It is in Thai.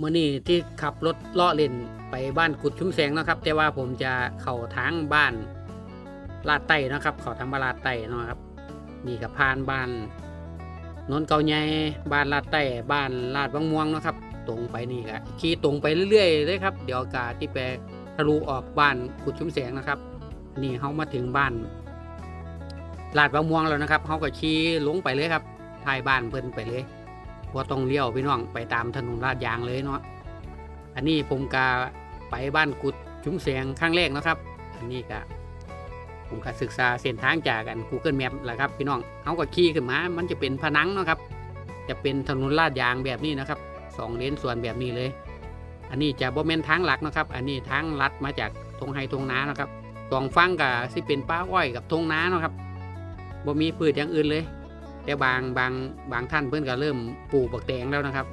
มื่อนี้ที่ขับรถเลาะเล่นไปบ้านกุดชุ่มแสงนะครับ แต่ว่าผมจะเข้าทางบ้านลาดไต้นะครับ เข้าทางบ้านลาดไต้นะครับนี่กับผ่านบ้านนนเกาใหญ่บ้านลาดไต้บ้านลาดบางม่วงนะครับ ตรงไปนี่ก็ขี่ตรงไปเรื่อยๆเลยครับ เดี๋ยวกาที่ไปทะลุออกบ้านกุดชุ่มแสงนะครับ นี่เขามาถึงบ้านลาดบางม่วงแล้วนะครับเขาก็ขี่ลงไปเลยครับท้ายบ้านเพิ่นไปเลย ว่าต้องเลี้ยวพี่น้องไปตามถนนลาดยางเลยเนาะอันนี้ผมกาไปบ้านกุดชุมแสงครั้งแรกนะครับ อันนี้ก็ผมก็ศึกษาเส้นทางจากกัน Google Map แหละครับพี่น้องเขาก็ขี่ขึ้นมา มันจะเป็นผนังเนาะครับ จะเป็นถนนลาดยางแบบนี้นะครับสองเลนส่วนแบบนี้เลย อันนี้จะบ่แม่นทางหลักนะครับ อันนี้ทางลัดมาจากทงไฮทงน้านะครับสองฟังกับสิเป็นป้าอ้อยกับทงนานะครับบ่มีพืชอย่างอื่นเลย แต่บางบางบางท่านเพื่อนก็เริ่มปลูกบักแตงแล้วนะครับ